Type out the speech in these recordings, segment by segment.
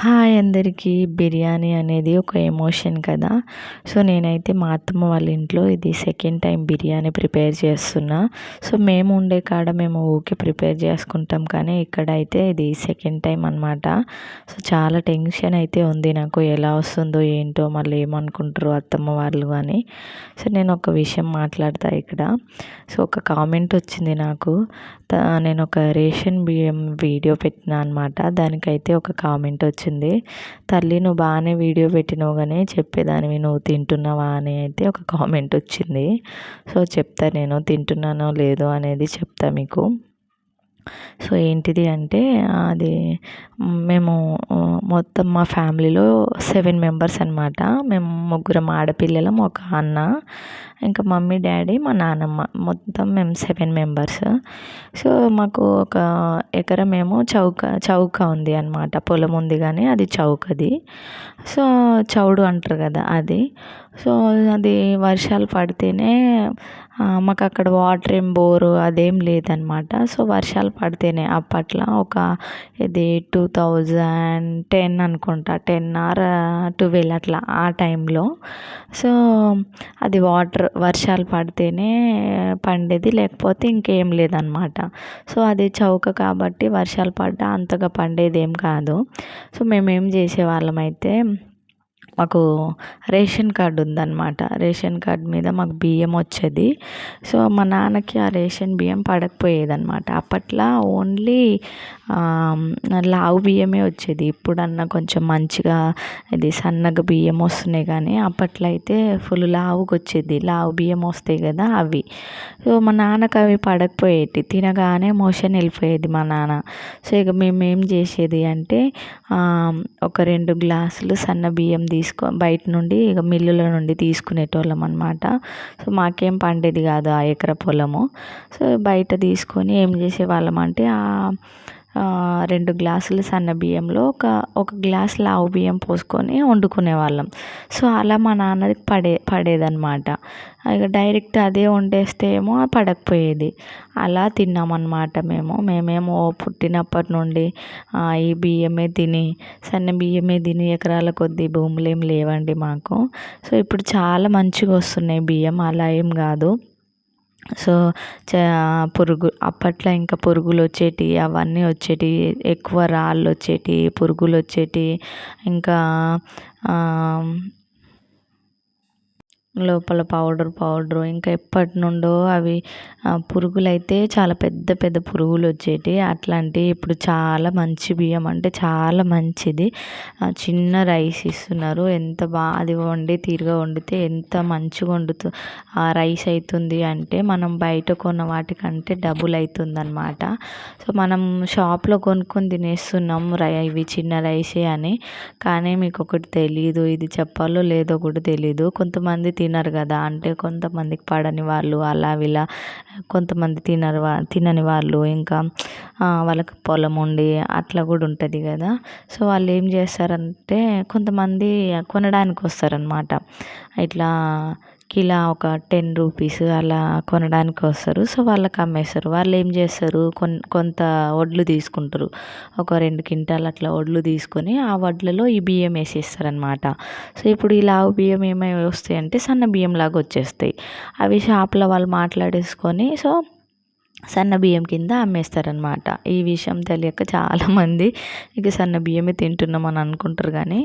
Hi అందరికీ. బిర్యానీ అనేది ఒక ఎమోషన్ కదా. సో నేనైతే మా అత్తమ్మ వాళ్ళ ఇంట్లో ఇది సెకండ్ టైం బిర్యానీ ప్రిపేర్ చేస్తున్నా. సో మేము ఉండే కాడ మేము ఊకే ప్రిపేర్ చేసుకుంటాం. కానీ ఇక్కడ అయితే ఇది సెకండ్ టైం అనమాట సో చాలా టెన్షన్ అయితే ఉంది నాకు. ఎలా వస్తుందో ఏంటో మళ్ళీ ఏమనుకుంటారు అత్తమ్మ వాళ్ళు అని. సో నేను ఒక విషయం మాట్లాడతా ఇక్కడ. సో ఒక కామెంట్ వచ్చింది నాకు. నేను ఒక రేషన్ బియ్యం వీడియో పెట్టిన అనమాట దానికైతే ఒక కామెంట్ వచ్చింది. వచ్చింది తల్లి నువ్వు బాగానే వీడియో పెట్టినావు కానీ చెప్పేదానివి నువ్వు తింటున్నావా? అని అయితే ఒక కామెంట్ వచ్చింది. సో చెప్తా నేను తింటున్నానో లేదో అనేది చెప్తా మీకు. సో ఏంటిది అంటే అది మేము మొత్తం మా ఫ్యామిలీలో సెవెన్ మెంబర్స్ అనమాట మేము ముగ్గురం ఆడపిల్లలం ఒక అన్న ఇంకా మమ్మీ డాడీ మా నానమ్మ మొత్తం మేము సెవెన్ మెంబర్స్. సో మాకు ఒక ఎకరం ఏమో చౌక చౌక ఉంది అనమాట పొలం ఉంది కానీ అది చౌకది. సో చౌడు అంటారు కదా అది. సో అది వర్షాలు పడితేనే మాకు అక్కడ వాటర్ ఏం బోరు అదేం లేదనమాట సో వర్షాలు పడితేనే అప్పట్లో ఒక ఇది టూ థౌజండ్ టెన్ అనుకుంటా టెన్ ఆర్ ట్వెల్వ్ అట్లా ఆ టైంలో. సో అది వాటర్ వర్షాలు పడితేనే పండేది లేకపోతే ఇంకేం లేదనమాట సో అది చౌక కాబట్టి వర్షాలు పడ్డా అంతగా పండేది ఏం కాదు. సో మేమేం చేసేవాళ్ళమైతే అయితే మాకు రేషన్ కార్డు ఉందన్నమాట. రేషన్ కార్డు మీద మాకు బియ్యం వచ్చేది. సో మా నాన్నకి ఆ రేషన్ బియ్యం పడకపోయేది అనమాట అప్పట్లో ఓన్లీ లావు బియ్యమే వచ్చేది. ఇప్పుడన్నా కొంచెం మంచిగా ఇది సన్నగా బియ్యం వస్తున్నాయి కానీ అప్పట్లో అయితే ఫుల్ లావుగా వచ్చేది. లావు బియ్యం వస్తాయి కదా అవి. సో మా నాన్నకి అవి పడకపోయేటి. తినగానే మోషన్ వెళ్ళిపోయేది మా నాన్న. సో ఇక మేము ఏం చేసేది అంటే ఒక రెండు గ్లాసులు సన్న బియ్యం తీసుకో బయట నుండి ఇక మిల్లుల నుండి తీసుకునేటోళ్ళం అనమాట సో మాకేం పండేది కాదు ఆ ఎకర పొలము. సో బయట తీసుకొని ఏం చేసేవాళ్ళం అంటే రెండు గ్లాసులు సన్న బియ్యంలో ఒక ఒక గ్లాస్ లావు బియ్యం పోసుకొని వండుకునే వాళ్ళం సో అలా మా నాన్నది పడే పడేదన్నమాట. ఇక డైరెక్ట్ అదే వండేస్తే ఏమో పడకపోయేది. అలా తిన్నామన్నమాట మేము. మేమేమో పుట్టినప్పటి నుండి ఈ బియ్యమే తిని సన్న బియ్యమే తిని ఎకరాల కొద్దీ భూములు ఏం లేవండి మాకు. సో ఇప్పుడు చాలా మంచిగా వస్తున్నాయి బియ్యం. అలా ఏం కాదు. సో పురుగు అప్పట్లో ఇంకా పురుగులు వచ్చేవి అవన్నీ వచ్చేవి ఎక్కువ రాళ్ళు వచ్చేవి పురుగులు వచ్చేటివి ఇంకా లోపల పౌడర్ పౌడర్ ఇంకా ఎప్పటి నుండో అవి పురుగులు అయితే చాలా పెద్ద పెద్ద పురుగులు వచ్చేటి అట్లాంటివి ఇప్పుడు చాలా మంచి బియ్యం అంటే చాలా మంచిది. చిన్న రైస్ ఇస్తున్నారు. ఎంత బాగా అది వండి తీరుగా వండితే ఎంత మంచిగా వండుతూ ఆ రైస్ అవుతుంది అంటే మనం బయట కొన్న వాటికంటే డబుల్ అవుతుంది అనమాట సో మనం షాప్లో కొనుక్కొని తినేస్తున్నాం రై ఇవి చిన్న రైసే అని. కానీ మీకు ఒకటి తెలియదు ఇది చెప్పాలో లేదో కూడా తెలియదు కొంతమంది తినరు కదా. అంటే కొంతమందికి పడని వాళ్ళు అలా ఇలా కొంతమంది తినరు తినని వాళ్ళు ఇంకా వాళ్ళకి పొలం ఉండి అట్లా కూడా ఉంటుంది కదా. సో వాళ్ళు ఏం చేస్తారంటే కొంతమంది కొనడానికి వస్తారనమాట ఇట్లా కిలా ఒక టెన్ రూపీస్ అలా కొనడానికి వస్తారు. సో వాళ్ళకి అమ్మేస్తారు. వాళ్ళు ఏం చేస్తారు? కొన్ కొంత వడ్లు తీసుకుంటారు. ఒక రెండు క్వింటాలు అట్లా వడ్లు తీసుకొని ఆ వడ్లలో ఈ బియ్యం వేసేస్తారనమాట సో ఇప్పుడు ఈ లావు బియ్యం ఏమై వస్తాయి అంటే సన్న బియ్యం లాగా వచ్చేస్తాయి. అవి షాప్లో వాళ్ళు మాట్లాడేసుకొని సో సన్న బియ్యం కింద అమ్మేస్తారనమాట ఈ విషయం తెలియక చాలామంది ఇక సన్న బియ్యమే తింటున్నాం అని అనుకుంటారు కానీ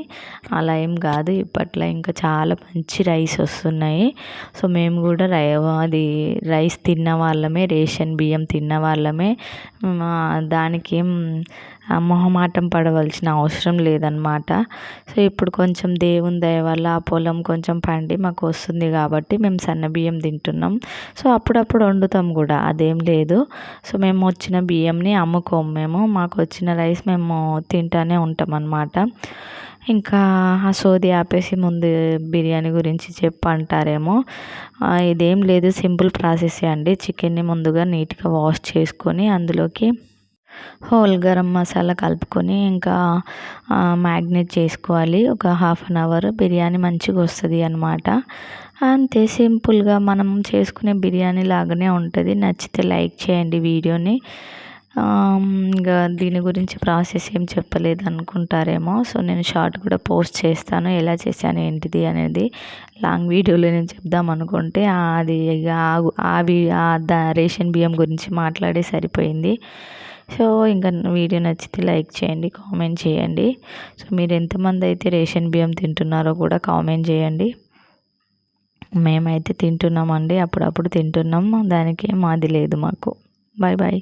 అలా ఏం కాదు. ఇప్పట్లో ఇంకా చాలా మంచి రైస్ వస్తున్నాయి. సో మేము కూడా రై అది రైస్ తిన్న వాళ్ళమే రేషన్ బియ్యం తిన్న వాళ్ళమే. దానికి ఏం మొహమాటం పడవలసిన అవసరం లేదనమాట సో ఇప్పుడు కొంచెం దేవుని దయ వల్ల ఆ పొలం కొంచెం పండి మాకు వస్తుంది కాబట్టి మేము సన్న బియ్యం తింటున్నాం. సో అప్పుడప్పుడు వండుతాం కూడా అదేం లేదు. సో మేము వచ్చిన బియ్యంని అమ్ముకోము మేము. మాకు వచ్చిన రైస్ మేము తింటానే ఉంటాం అన్నమాట ఇంకా ఆ సోది ఆపేసి ముందు బిర్యానీ గురించి చెప్పంటారేమో. ఇదేం లేదు సింపుల్ ప్రాసెస్ అండి. చికెన్ని ముందుగా నీట్గా వాష్ చేసుకొని అందులోకి హోల్ గరం మసాలా కలుపుకొని ఇంకా మ్యాగ్నేట్ చేసుకోవాలి. ఒక హాఫ్ అన్ అవర్ బిర్యానీ మంచిగా వస్తుంది అనమాట అంతే సింపుల్గా మనం చేసుకునే బిర్యానీ లాగానే ఉంటుంది. నచ్చితే లైక్ చేయండి వీడియోని. ఇంకా దీని గురించి ప్రాసెస్ ఏం చెప్పలేదు అనుకుంటారేమో. సో నేను షార్ట్ కూడా పోస్ట్ చేస్తాను. ఎలా చేశాను ఏంటిది అనేది లాంగ్ వీడియోలో నేను చెప్దాం అనుకుంటే అది ఇక అవి రేషన్ బియ్యం గురించి మాట్లాడే సరిపోయింది. సో ఇంకా వీడియో నచ్చితే లైక్ చేయండి కామెంట్ చేయండి. సో మీరు ఎంతమంది అయితే రేషన్ బియ్యం తింటున్నారో కూడా కామెంట్ చేయండి. మేమైతే తింటున్నామండి అప్పుడప్పుడు తింటున్నాం దానికి మాది లేదు మాకు. Bye bye.